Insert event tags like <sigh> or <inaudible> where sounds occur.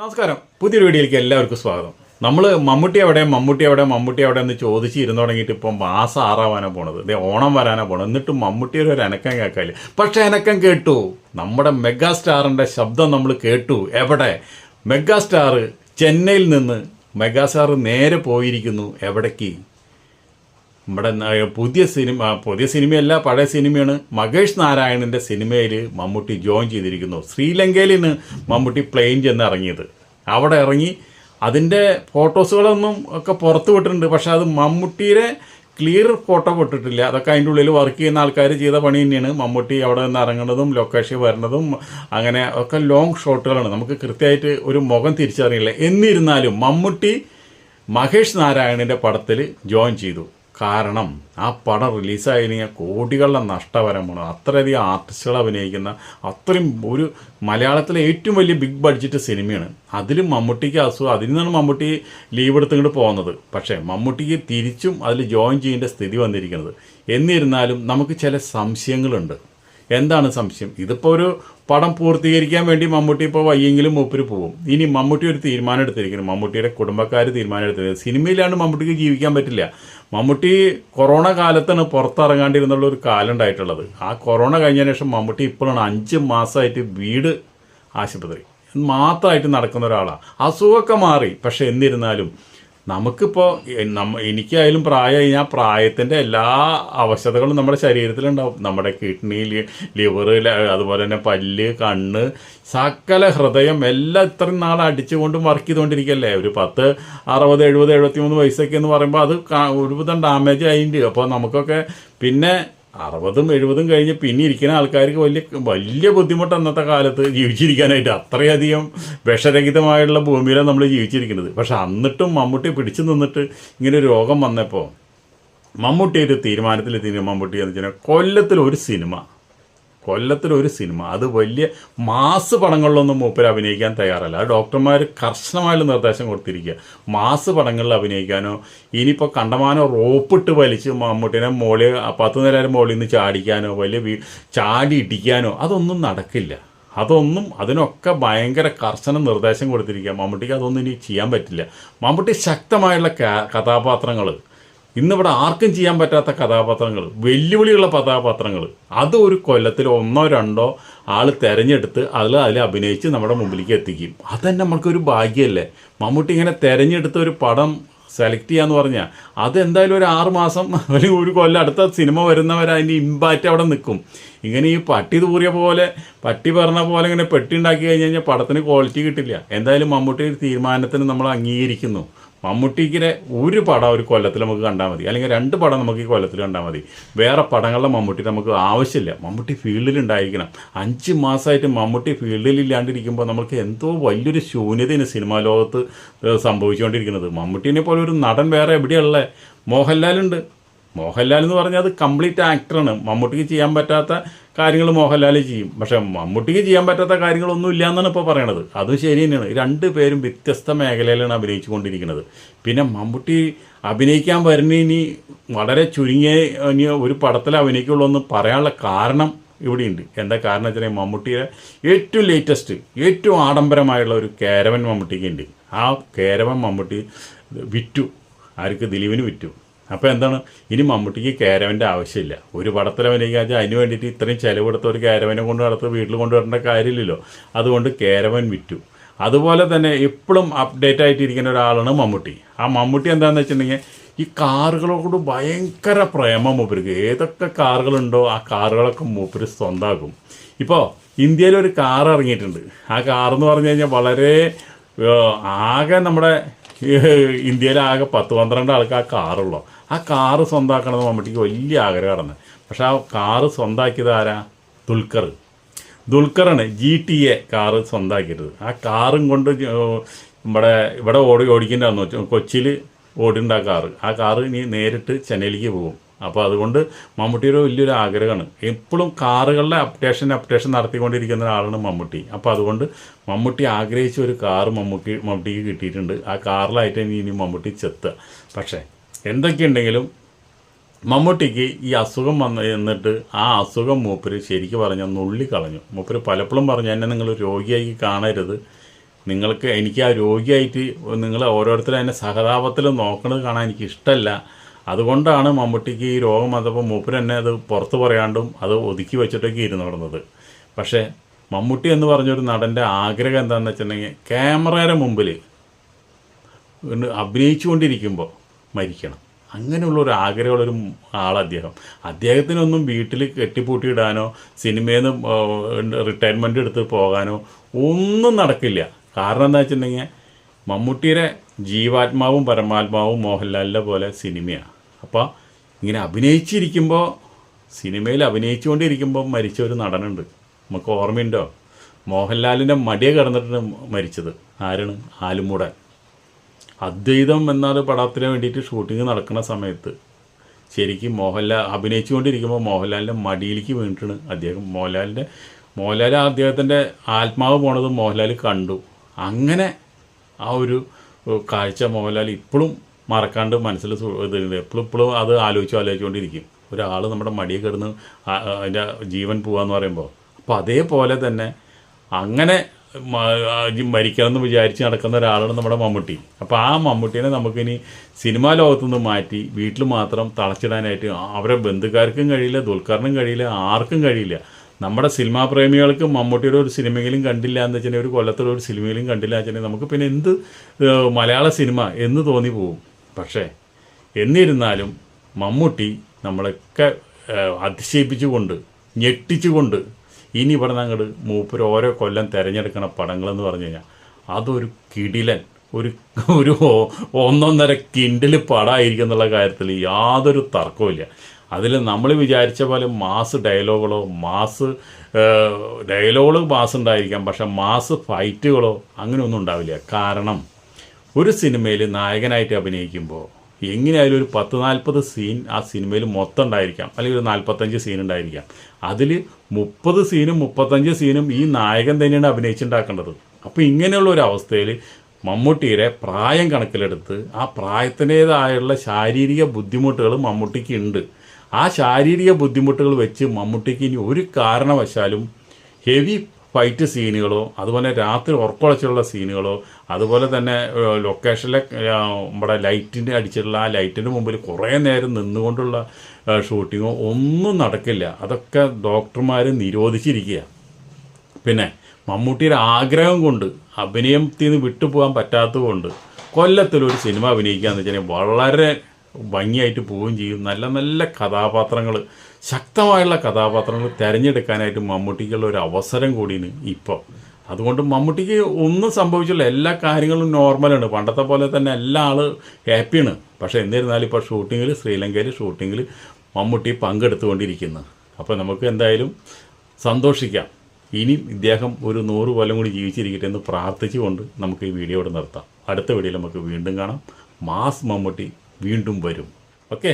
നമസ്കാരം. പുതിയൊരു വീഡിയോയിലേക്ക് എല്ലാവർക്കും സ്വാഗതം. നമ്മൾ മമ്മൂട്ടി എവിടെ മമ്മൂട്ടി എവിടെ മമ്മൂട്ടി എവിടെ എന്ന് ചോദിച്ച് തുടങ്ങിയിട്ട് ഇപ്പം മാസം ആറാവാനാണ് പോണത്. ഇതേ ഓണം വരാനാണ് പോണത്. എന്നിട്ട് മമ്മൂട്ടി ഒരു അനക്കം കേൾക്കാല്ലേ പക്ഷെ അനക്കം കേട്ടു. നമ്മുടെ മെഗാ സ്റ്റാറിന്റെ ശബ്ദം നമ്മൾ കേട്ടു. എവിടെ? മെഗാ സ്റ്റാർ ചെന്നൈയിൽ നിന്ന് മെഗാ സ്റ്റാർ നേരെ പോയിരിക്കുന്നു. എവിടേക്ക്? നമ്മുടെ പുതിയ സിനിമ പുതിയ സിനിമയല്ല പഴയ സിനിമയാണ്. മകേഷ് നാരായണന്റെ സിനിമയിൽ മമ്മൂട്ടി ജോയിൻ ചെയ്തിരിക്കുന്നു. ശ്രീലങ്കയിൽ നിന്ന് മമ്മൂട്ടി പ്ലെയിൻ ചെന്ന് ഇറങ്ങിയത്. അവിടെ ഇറങ്ങി അതിന്റെ ഫോട്ടോസുകളൊന്നും ഒക്കെ പുറത്ത് വിട്ടിട്ടുണ്ട്. പക്ഷേ അത് മമ്മൂട്ടിയുടെ ക്ലിയർ ഫോട്ടോ വിട്ടിട്ടില്ല. അതൊക്കെ അതിന്റെ ഉള്ളിൽ വർക്ക് ചെയ്യുന്ന ആൾക്കാർ ചെയ്ത പണി തന്നെയാണ്. മമ്മൂട്ടി അവിടെ നിന്ന് ഇറങ്ങുന്നതും ലൊക്കേഷൻ വരുന്നതും അങ്ങനെ ഒക്കെ ലോങ് ഷോട്ടുകളാണ് നമുക്ക് കൃത്യമായിട്ട് ഒരു മുഖം തിരിച്ചറിയില്ല. എന്നിരുന്നാലും മമ്മൂട്ടി മഹേഷ് നാരായണന്റെ പടത്തിൽ ജോയിൻ ചെയ്തു. കാരണം ആ പടം റിലീസായി കഴിഞ്ഞാൽ കോടികളുടെ നഷ്ടപരമാണ് അത്രയധികം ആർട്ടിസ്റ്റുകൾ അഭിനയിക്കുന്ന അത്രയും ഒരു മലയാളത്തിലെ ഏറ്റവും വലിയ ബിഗ് ബഡ്ജറ്റ് സിനിമയാണ്. അതിലും മമ്മൂട്ടിക്ക് അസുഖം അതിൽ നിന്നാണ് മമ്മൂട്ടി ലീവ് എടുത്തിങ്ങോട്ട് പോകുന്നത്. പക്ഷേ മമ്മൂട്ടിക്ക് തിരിച്ചും അതിൽ ജോയിൻ ചെയ്യേണ്ട സ്ഥിതി വന്നിരിക്കുന്നത്. എന്നിരുന്നാലും നമുക്ക് ചില സംശയങ്ങളുണ്ട്. എന്താണ് സംശയം? ഇതിപ്പോൾ ഒരു പടം പൂർത്തീകരിക്കാൻ വേണ്ടി മമ്മൂട്ടി ഇപ്പോൾ വയ്യെങ്കിലും മൂപ്പര് പോവും. ഇനി മമ്മൂട്ടി ഒരു തീരുമാനം എടുത്തിരിക്കുന്നു. മമ്മൂട്ടിയുടെ കുടുംബക്കാർ തീരുമാനം എടുത്തിരിക്കുന്നത് സിനിമയിലാണ് മമ്മൂട്ടിക്ക് ജീവിക്കാൻ പറ്റില്ല. മമ്മൂട്ടി കൊറോണ കാലത്താണ് പുറത്തിറങ്ങാണ്ടിരുന്നുള്ള ഒരു കാലം ഉണ്ടായിട്ടുള്ളത്. ആ കൊറോണ കഴിഞ്ഞതിന് ശേഷം മമ്മൂട്ടി ഇപ്പോഴാണ് അഞ്ച് മാസമായിട്ട് വീട് ആശുപത്രി. മാത്രമായിട്ട് നടക്കുന്ന ഒരാളാണ് അസുഖമൊക്കെ മാറി. പക്ഷെ എന്നിരുന്നാലും നമുക്കിപ്പോൾ നമ്മ എനിക്കായാലും പ്രായമായി ഞാൻ പ്രായത്തിന്റെ എല്ലാ അവശതകളും നമ്മുടെ ശരീരത്തിലുണ്ടാവും. നമ്മുടെ കിഡ്നി ലിവർ അതുപോലെ തന്നെ പല്ല് കണ്ണ് സകല ഹൃദയം എല്ലാം ഇത്രയും നാൾ അടിച്ചുകൊണ്ടും വർക്ക് ചെയ്തുകൊണ്ടിരിക്കുകയല്ലേ ഒരു പത്ത് അറുപത് എഴുപത് എഴുപത്തി മൂന്ന് വയസ്സൊക്കെ എന്ന് പറയുമ്പോൾ അത് ഒരുവിധം ഡാമേജ് ആയിട്ടുണ്ട് അപ്പോൾ നമുക്കൊക്കെ പിന്നെ അറുപതും എഴുപതും കഴിഞ്ഞ് പിന്നെ ഇരിക്കുന്ന ആൾക്കാർക്ക് വലിയ വലിയ ബുദ്ധിമുട്ട് അന്നത്തെ കാലത്ത് ജീവിച്ചിരിക്കാനായിട്ട് അത്രയധികം വിഷരഹിതമായുള്ള ഭൂമിയിലാണ് നമ്മൾ ജീവിച്ചിരിക്കുന്നത്. പക്ഷെ എന്നിട്ടും മമ്മൂട്ടി പിടിച്ചു നിന്നിട്ട് ഇങ്ങനെ രോഗം വന്നപ്പോൾ മമ്മൂട്ടി ഒരു തീരുമാനത്തിലെത്തി മമ്മൂട്ടി എന്ന് വെച്ചാൽ കൊല്ലത്തിൽ ഒരു സിനിമ. കൊല്ലത്തിൽ ഒരു സിനിമ. അത് വലിയ മാസ് പടങ്ങളിലൊന്നും മൂപ്പർ അഭിനയിക്കാൻ തയ്യാറല്ല. അത് ഡോക്ടർമാർ കർശനമായുള്ള നിർദ്ദേശം കൊടുത്തിരിക്കുക മാസ് പടങ്ങളിൽ അഭിനയിക്കാനോ ഇനിയിപ്പോൾ കണ്ടമാനോ റോപ്പിട്ട് വലിച്ച് മമ്മൂട്ടിനെ മോളിൽ പത്ത് നിലയുടെ മോളിൽ നിന്ന് ചാടിക്കാനോ വലിയ ചാടി ഇടിക്കാനോ അതൊന്നും നടക്കില്ല. അതൊന്നും അതിനൊക്കെ ഭയങ്കര കർശന നിർദ്ദേശം കൊടുത്തിരിക്കുക മമ്മൂട്ടിക്ക് അതൊന്നും ഇനി ചെയ്യാൻ പറ്റില്ല. മമ്മൂട്ടി ശക്തമായുള്ള കഥാപാത്രങ്ങൾ ഇന്നിവിടെ ആർക്കും ചെയ്യാൻ പറ്റാത്ത കഥാപാത്രങ്ങൾ വെല്ലുവിളിയുള്ള കഥാപാത്രങ്ങൾ. അത് ഒരു കൊല്ലത്തിൽ ഒന്നോ രണ്ടോ ആൾ തിരഞ്ഞെടുത്ത് അതിൽ അതിൽ അഭിനയിച്ച് നമ്മുടെ മുമ്പിലേക്ക് എത്തിക്കും. അതന്നെ നമ്മൾക്കൊരു ഭാഗ്യമല്ലേ മമ്മൂട്ടി ഇങ്ങനെ തിരഞ്ഞെടുത്ത ഒരു പടം സെലക്ട് ചെയ്യാന്ന് പറഞ്ഞാൽ അതെന്തായാലും ഒരു ആറ് മാസം അല്ലെങ്കിൽ ഒരു കൊല്ലം അടുത്ത സിനിമ വരുന്നവരെ അതിന്റെ ഇമ്പാക്റ്റ് അവിടെ നിൽക്കും. ഇങ്ങനെ ഈ പട്ടി തൂറിയ പോലെ പട്ടി പറഞ്ഞ പോലെ ഇങ്ങനെ പെട്ടി ഉണ്ടാക്കി കഴിഞ്ഞ് കഴിഞ്ഞാൽ പടത്തിന് ക്വാളിറ്റി കിട്ടില്ല. എന്തായാലും മമ്മൂട്ടി ഒരു തീരുമാനത്തിന് നമ്മൾ അംഗീകരിക്കുന്നു. മമ്മൂട്ടിക്കിനെ ഒരു പടം ഒരു കൊല്ലത്തിൽ നമുക്ക് കണ്ടാൽ മതി. അല്ലെങ്കിൽ രണ്ട് പടം നമുക്ക് ഈ കൊല്ലത്തിൽ കണ്ടാൽ മതി. വേറെ പടങ്ങളുടെ മമ്മൂട്ടി നമുക്ക് ആവശ്യമില്ല. മമ്മൂട്ടി ഫീൽഡിൽ ഉണ്ടായിരിക്കണം. അഞ്ച് മാസമായിട്ട് മമ്മൂട്ടി ഫീൽഡിൽ ഇല്ലാണ്ടിരിക്കുമ്പോൾ നമുക്ക് എന്തോ വലിയൊരു ശൂന്യതയാണ് സിനിമാ ലോകത്ത് സംഭവിച്ചുകൊണ്ടിരിക്കുന്നത്. മമ്മൂട്ടിനെ പോലെ ഒരു നടൻ വേറെ എവിടെയുള്ള മോഹൻലാലുണ്ട്. മോഹൻലാൽ എന്ന് പറഞ്ഞാൽ അത് കംപ്ലീറ്റ് ആക്ടറാണ് മമ്മൂട്ടിക്ക് ചെയ്യാൻ പറ്റാത്ത കാര്യങ്ങൾ മോഹൻലാൽ ചെയ്യും. പക്ഷേ മമ്മൂട്ടിക്ക് ചെയ്യാൻ പറ്റാത്ത കാര്യങ്ങളൊന്നും ഇല്ല എന്നാണ് ഇപ്പോൾ പറയണത്. അതും ശരി തന്നെയാണ്. രണ്ട് പേരും വ്യത്യസ്ത മേഖലയിലാണ് അഭിനയിച്ചു കൊണ്ടിരിക്കുന്നത് പിന്നെ മമ്മൂട്ടി അഭിനയിക്കാൻ വരുന്ന ഇനി വളരെ ചുരുങ്ങിയ ഇനി ഒരു പടത്തിൽ അഭിനയിക്കുള്ളൂ എന്ന് പറയാനുള്ള കാരണം ഇവിടെയുണ്ട്. എന്താ കാരണം വെച്ചാൽ മമ്മൂട്ടിയുടെ ഏറ്റവും ലേറ്റസ്റ്റ് ഏറ്റവും ആഡംബരമായുള്ള ഒരു കേരവൻ മമ്മൂട്ടിക്ക് ഉണ്ട് ആ കേരവൻ മമ്മൂട്ടി വിറ്റു. ആർക്ക്? ദിലീപിന് വിറ്റു. അപ്പോൾ എന്താണ്? ഇനി മമ്മൂട്ടിക്ക് കാരവന്റെ ആവശ്യമില്ല. ഒരു പടത്തിൽ അഭിനയിക്കാൻ അതിന് വേണ്ടിയിട്ട് ഇത്രയും ചിലവെടുത്ത ഒരു കാരവനെ കൊണ്ട് നടത്ത് വീട്ടിൽ കൊണ്ടുവരേണ്ട കാര്യമില്ലല്ലോ. അതുകൊണ്ട് കാരവൻ വിറ്റു. അതുപോലെ തന്നെ എപ്പോഴും അപ്ഡേറ്റ് ആയിട്ടിരിക്കുന്ന ഒരാളാണ് മമ്മൂട്ടി. ആ മമ്മൂട്ടി എന്താണെന്ന് വെച്ചിട്ടുണ്ടെങ്കിൽ ഈ കാറുകളോട് ഭയങ്കര പ്രേമം മൂപ്പർക്ക്. ഏതൊക്കെ കാറുകളുണ്ടോ ആ കാറുകളൊക്കെ മൂപ്പര് സ്വന്തമാക്കും ഇപ്പോൾ ഇന്ത്യയിൽ ഒരു കാർ ഇറങ്ങിയിട്ടുണ്ട്. ആ കാർ എന്ന് പറഞ്ഞു കഴിഞ്ഞാൽ വളരെ ആകെ നമ്മുടെ <laughs> ഇന്ത്യയിൽ ആകെ പത്ത് പന്ത്രണ്ട് ആൾക്ക് ആ കാറുള്ളൂ. ആ കാറ് സ്വന്തമാക്കണമെന്ന് മമ്മൂട്ടിക്ക് വലിയ ആഗ്രഹമാണ് പക്ഷെ ആ കാറ് സ്വന്തമാക്കിയത് ആരാ? ദുൽഖർ. ദുൽഖറാണ് ജി ടി എ കാറ് സ്വന്തമാക്കിയത് ആ കാറും കൊണ്ട് ഇവിടെ ഇവിടെ ഓടി ഓടിക്കേണ്ടതെന്ന് കൊച്ചിയിൽ ഓടിണ്ട ആ കാറ്. ആ കാറ് ഇനി നേരിട്ട് ചെന്നൈയിലേക്ക് പോകും. അപ്പോൾ അതുകൊണ്ട് മമ്മൂട്ടിയുടെ വലിയൊരു ആഗ്രഹമാണ്. എപ്പോഴും കാറുകളുടെ അപ്ഡേഷൻ അപ്ഡേഷൻ നടത്തിക്കൊണ്ടിരിക്കുന്ന ഒരാളാണ് മമ്മൂട്ടി. അപ്പോൾ അതുകൊണ്ട് മമ്മൂട്ടി ആഗ്രഹിച്ച ഒരു കാർ മമ്മൂട്ടി മമ്മൂട്ടിക്ക് കിട്ടിയിട്ടുണ്ട്. ആ കാറിലായിട്ട് ഇനി ഇനി മമ്മൂട്ടി ചെത്തുക. പക്ഷേ എന്തൊക്കെയുണ്ടെങ്കിലും മമ്മൂട്ടിക്ക് ഈ അസുഖം വന്ന് എന്നിട്ട് ആ അസുഖം മൂപ്പര് ശരിക്കും പറഞ്ഞാൽ നുള്ളി കളഞ്ഞു. മൂപ്പര് പലപ്പോഴും പറഞ്ഞു എന്നെ നിങ്ങൾ രോഗിയായി കാണരുത്. നിങ്ങൾക്ക് എനിക്ക് ആ രോഗിയായിട്ട് നിങ്ങൾ ഓരോരുത്തരും എന്നെ സഹതാപത്തിൽ നോക്കണത് കാണാൻ എനിക്ക് ഇഷ്ടമല്ല അതുകൊണ്ടാണ് മമ്മൂട്ടിക്ക് ഈ രോഗം വന്നപ്പോൾ മൂപ്പര് തന്നെ അത് പുറത്ത് പറയാണ്ടും അത് ഒതുക്കി വെച്ചിട്ടൊക്കെ ഇരുന്ന് നടന്നത്. പക്ഷേ മമ്മൂട്ടി എന്ന് പറഞ്ഞൊരു നടന്റെ ആഗ്രഹം എന്താണെന്ന് വെച്ചിട്ടുണ്ടെങ്കിൽ ക്യാമറയുടെ മുമ്പിൽ അഭിനയിച്ചുകൊണ്ടിരിക്കുമ്പോൾ മരിക്കണം. അങ്ങനെയുള്ള ഒരു ആഗ്രഹമുള്ളൊരു ആൾ അദ്ദേഹം. അദ്ദേഹത്തിനൊന്നും വീട്ടിൽ കെട്ടിപ്പൂട്ടിയിടാനോ സിനിമയിൽ നിന്ന് റിട്ടയർമെന്റ് എടുത്ത് പോകാനോ ഒന്നും നടക്കില്ല. കാരണം എന്താ വെച്ചിട്ടുണ്ടെങ്കിൽ മമ്മൂട്ടിയുടെ ജീവാത്മാവും പരമാത്മാവും മോഹൻലാലിന്റെ പോലെ സിനിമയാണ്. അപ്പോൾ ഇങ്ങനെ അഭിനയിച്ചിരിക്കുമ്പോൾ സിനിമയിൽ അഭിനയിച്ചുകൊണ്ടിരിക്കുമ്പോൾ മരിച്ച ഒരു നടനുണ്ട്. നമുക്ക് ഓർമ്മയുണ്ടോ? മോഹൻലാലിന്റെ മടിയെ കിടന്നിട്ട് മരിച്ചത്. ആരാണ്? ആലുമൂടൻ. അദ്വൈതം എന്നൊരു പടത്തിന് വേണ്ടിയിട്ട് ഷൂട്ടിംഗ് നടക്കുന്ന സമയത്ത് ശരിക്കും മോഹൻലാൽ അഭിനയിച്ചുകൊണ്ടിരിക്കുമ്പോൾ മോഹൻലാലിന്റെ മടിയിലേക്ക് വീണിട്ടാണ് അദ്ദേഹം. മോഹൻലാലിന്റെ മോഹൻലാൽ അദ്ദേഹത്തിന്റെ ആത്മാവ് പോണത് മോഹൻലാൽ കണ്ടു. അങ്ങനെ ആ ഒരു കാഴ്ച മോഹൻലാൽ ഇപ്പോഴും മറക്കാണ്ട് മനസ്സിൽ സു- ഇത് എപ്പോഴും ഇപ്പോഴും അത് ആലോചിച്ച് ആലോചിച്ചുകൊണ്ടിരിക്കും ഒരാൾ നമ്മുടെ മടിയിൽ കിടന്ന് അതിന്റെ ജീവൻ പോവാന്ന് പറയുമ്പോൾ അപ്പോൾ അതേപോലെ തന്നെ അങ്ങനെ മരിക്കണമെന്ന് വിചാരിച്ച് നടക്കുന്ന ഒരാളാണ് നമ്മുടെ മമ്മൂട്ടി. അപ്പോൾ ആ മമ്മൂട്ടീനെ നമുക്കിനി സിനിമാ ലോകത്തുനിന്ന് മാറ്റി വീട്ടിൽ മാത്രം തളച്ചിടാനായിട്ട് അവരെ ബന്ധുക്കാർക്കും കഴിയില്ല ദുൽഖറിനും കഴിയില്ല ആർക്കും കഴിയില്ല. നമ്മുടെ സിനിമാ പ്രേമികൾക്ക് മമ്മൂട്ടിയുടെ ഒരു സിനിമയിലും കണ്ടില്ല എന്ന് വെച്ചാൽ ഒരു കൊല്ലത്തിലൊരു സിനിമയിലും കണ്ടില്ല എന്ന് വെച്ചാൽ നമുക്ക് പിന്നെ എന്ത് മലയാള സിനിമ എന്ന് തോന്നി പോകും പക്ഷേ എന്നിരുന്നാലും മമ്മൂട്ടി നമ്മളൊക്കെ അതിശയിപ്പിച്ചുകൊണ്ട് ഞെട്ടിച്ചുകൊണ്ട് ഇനി പറഞ്ഞ അങ്ങോട്ട് മൂപ്പര് ഓരോ കൊല്ലം തിരഞ്ഞെടുക്കണ പടങ്ങളെന്ന് പറഞ്ഞു കഴിഞ്ഞാൽ അതൊരു കിടിലൻ ഒരു ഒരു ഒന്നൊന്നര കിൻഡിൽ പടമായിരിക്കും എന്നുള്ള കാര്യത്തിൽ യാതൊരു തർക്കവുമില്ല അതിൽ നമ്മൾ വിചാരിച്ച പോലെ മാസ് ഡയലോഗുകളോ മാസ് ഡയലോഗുകൾ മാസ് ഉണ്ടായിരിക്കാം പക്ഷെ മാസ് ഫൈറ്റുകളോ അങ്ങനെയൊന്നും ഉണ്ടാവില്ല. കാരണം ഒരു സിനിമയിൽ നായകനായിട്ട് അഭിനയിക്കുമ്പോൾ എങ്ങനെയായാലും ഒരു പത്ത് നാൽപ്പത് സീൻ ആ സിനിമയിൽ മൊത്തം ഉണ്ടായിരിക്കാം. അല്ലെങ്കിൽ ഒരു നാൽപ്പത്തഞ്ച് സീൻ ഉണ്ടായിരിക്കാം. അതിൽ മുപ്പത് സീനും മുപ്പത്തഞ്ച് സീനും ഈ നായകൻ തന്നെയാണ് അഭിനയിച്ചുണ്ടാക്കേണ്ടത് അപ്പോൾ ഇങ്ങനെയുള്ള ഒരു അവസ്ഥയിൽ മമ്മൂട്ടിയുടെ പ്രായം കണക്കിലെടുത്ത് ആ പ്രായത്തിന്റേതായുള്ള ശാരീരിക ബുദ്ധിമുട്ടുകൾ മമ്മൂട്ടിക്ക് ഉണ്ട്. ആ ശാരീരിക ബുദ്ധിമുട്ടുകൾ വെച്ച് മമ്മൂട്ടിക്ക് ഇനി ഒരു കാരണവശാലും ഹെവി ഫൈറ്റ് സീനുകളോ അതുപോലെ രാത്രി ഉറക്കുളച്ചുള്ള സീനുകളോ അതുപോലെ തന്നെ ലൊക്കേഷനിലെ നമ്മുടെ ലൈറ്റിന്റെ അടിച്ചിട്ടുള്ള ആ ലൈറ്റിന്റെ മുമ്പിൽ കുറേ നേരം നിന്നുകൊണ്ടുള്ള ഷൂട്ടിങ്ങോ ഒന്നും നടക്കില്ല. അതൊക്കെ ഡോക്ടർമാർ നിരോധിച്ചിരിക്കുക പിന്നെ മമ്മൂട്ടിയുടെ ആഗ്രഹം കൊണ്ട് അഭിനയത്തിൽ നിന്ന് വിട്ടുപോകാൻ പറ്റാത്തതുകൊണ്ട് കൊല്ലത്തിലൊരു സിനിമ അഭിനയിക്കുക എന്ന് വെച്ചാൽ വളരെ ഭംഗിയായിട്ട് പോവുകയും ചെയ്യും. നല്ല നല്ല കഥാപാത്രങ്ങൾ ശക്തമായുള്ള കഥാപാത്രങ്ങൾ തിരഞ്ഞെടുക്കാനായിട്ട് മമ്മൂട്ടിക്കുള്ള ഒരു അവസരം കൂടിയാണ് ഇപ്പോൾ അതുകൊണ്ട് മമ്മൂട്ടിക്ക് ഒന്നും സംഭവിച്ചില്ല. എല്ലാ കാര്യങ്ങളും നോർമലാണ്. പണ്ടത്തെ പോലെ തന്നെ എല്ലാ ആൾ ഹാപ്പിയാണ്. പക്ഷേ എന്നിരുന്നാലും ഇപ്പോൾ ഷൂട്ടിങ്ങിൽ ശ്രീലങ്കയിൽ ഷൂട്ടിങ്ങിൽ മമ്മൂട്ടി പങ്കെടുത്തുകൊണ്ടിരിക്കുന്നു. അപ്പോൾ നമുക്ക് എന്തായാലും സന്തോഷിക്കാം. ഇനി ഇദ്ദേഹം ഒരു നൂറ് കൊല്ലം കൂടി ജീവിച്ചിരിക്കട്ടെ എന്ന് പ്രാർത്ഥിച്ചുകൊണ്ട് നമുക്ക് ഈ വീഡിയോ ഇവിടെ നിർത്താം. അടുത്ത വീഡിയോയിൽ നമുക്ക് വീണ്ടും കാണാം. മാസ് മമ്മൂട്ടി വീണ്ടും വരും. ഓക്കെ?